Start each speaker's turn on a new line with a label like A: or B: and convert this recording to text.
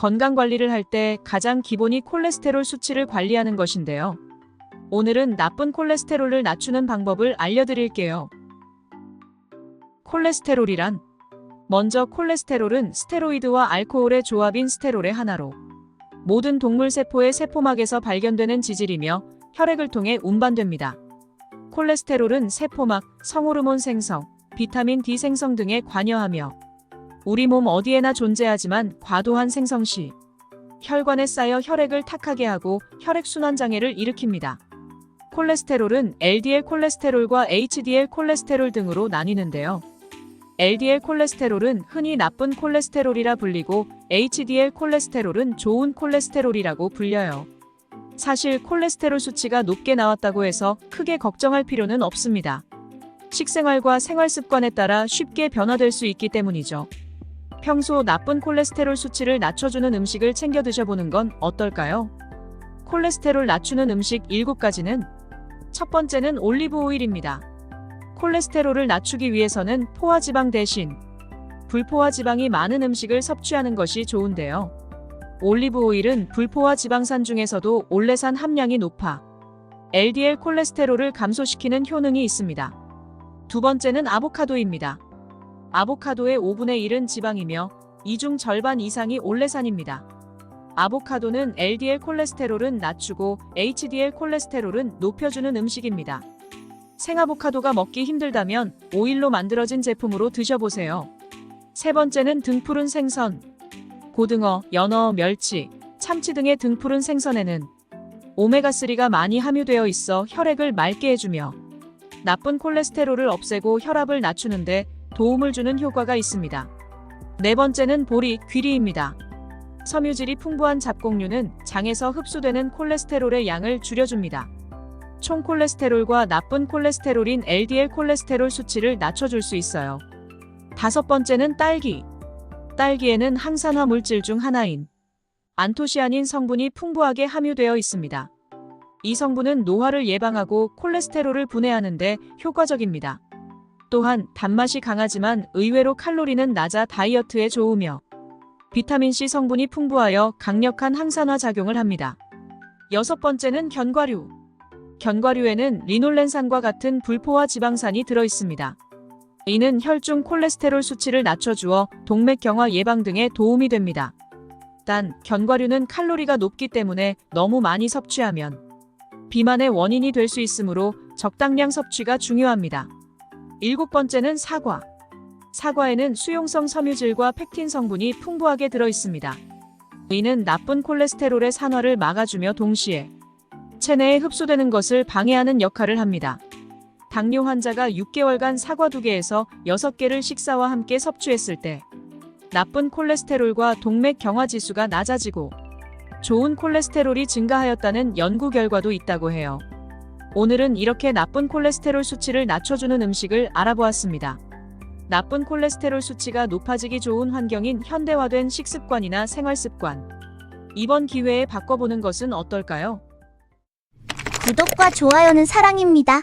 A: 건강 관리를 할 때 가장 기본이 콜레스테롤 수치를 관리하는 것인데요. 오늘은 나쁜 콜레스테롤을 낮추는 방법을 알려드릴게요. 콜레스테롤이란 먼저 콜레스테롤은 스테로이드와 알코올의 조합인 스테롤의 하나로 모든 동물 세포의 세포막에서 발견되는 지질이며 혈액을 통해 운반됩니다. 콜레스테롤은 세포막, 성호르몬 생성, 비타민 D 생성 등에 관여하며 우리 몸 어디에나 존재하지만 과도한 생성 시 혈관에 쌓여 혈액을 탁하게 하고 혈액순환 장애를 일으킵니다. 콜레스테롤은 LDL 콜레스테롤과 HDL 콜레스테롤 등으로 나뉘는데요. LDL 콜레스테롤은 흔히 나쁜 콜레스테롤이라 불리고 HDL 콜레스테롤은 좋은 콜레스테롤이라고 불려요. 사실 콜레스테롤 수치가 높게 나왔다고 해서 크게 걱정할 필요는 없습니다. 식생활과 생활 습관에 따라 쉽게 변화될 수 있기 때문이죠. 평소 나쁜 콜레스테롤 수치를 낮춰주는 음식을 챙겨 드셔보는 건 어떨까요? 콜레스테롤 낮추는 음식 7가지는 첫 번째는 올리브 오일입니다. 콜레스테롤을 낮추기 위해서는 포화지방 대신 불포화 지방이 많은 음식을 섭취하는 것이 좋은데요. 올리브 오일은 불포화 지방산 중에서도 올레산 함량이 높아 LDL 콜레스테롤을 감소시키는 효능이 있습니다. 두 번째는 아보카도입니다. 아보카도의 5분의 1은 지방이며 이 중 절반 이상이 올레산입니다. 아보카도는 LDL 콜레스테롤은 낮추고 HDL 콜레스테롤은 높여주는 음식입니다. 생아보카도가 먹기 힘들다면 오일로 만들어진 제품으로 드셔보세요. 세 번째는 등푸른 생선. 고등어, 연어, 멸치, 참치 등의 등푸른 생선에는 오메가3가 많이 함유되어 있어 혈액을 맑게 해주며 나쁜 콜레스테롤을 없애고 혈압을 낮추는데 도움을 주는 효과가 있습니다. 네 번째는 보리, 귀리입니다. 섬유질이 풍부한 잡곡류는 장에서 흡수되는 콜레스테롤의 양을 줄여줍니다. 총 콜레스테롤과 나쁜 콜레스테롤인 LDL 콜레스테롤 수치를 낮춰줄 수 있어요. 다섯 번째는 딸기. 딸기에는 항산화 물질 중 하나인 안토시아닌 성분이 풍부하게 함유되어 있습니다. 이 성분은 노화를 예방하고 콜레스테롤을 분해하는데 효과적입니다. 또한 단맛이 강하지만 의외로 칼로리는 낮아 다이어트에 좋으며 비타민C 성분이 풍부하여 강력한 항산화 작용을 합니다. 여섯 번째는 견과류. 견과류에는 리놀렌산과 같은 불포화 지방산이 들어 있습니다. 이는 혈중 콜레스테롤 수치를 낮춰주어 동맥경화 예방 등에 도움이 됩니다. 단, 견과류는 칼로리가 높기 때문에 너무 많이 섭취하면 비만의 원인이 될 수 있으므로 적당량 섭취가 중요합니다. 일곱 번째는 사과. 사과에는 수용성 섬유질과 팩틴 성분이 풍부하게 들어 있습니다. 이는 나쁜 콜레스테롤의 산화를 막아주며 동시에 체내에 흡수되는 것을 방해하는 역할을 합니다. 당뇨 환자가 6개월간 사과 2개에서 6개를 식사와 함께 섭취했을 때 나쁜 콜레스테롤과 동맥 경화 지수가 낮아지고 좋은 콜레스테롤이 증가하였다는 연구 결과도 있다고 해요. 오늘은 이렇게 나쁜 콜레스테롤 수치를 낮춰주는 음식을 알아보았습니다. 나쁜 콜레스테롤 수치가 높아지기 좋은 환경인 현대화된 식습관이나 생활습관. 이번 기회에 바꿔보는 것은 어떨까요?
B: 구독과 좋아요는 사랑입니다.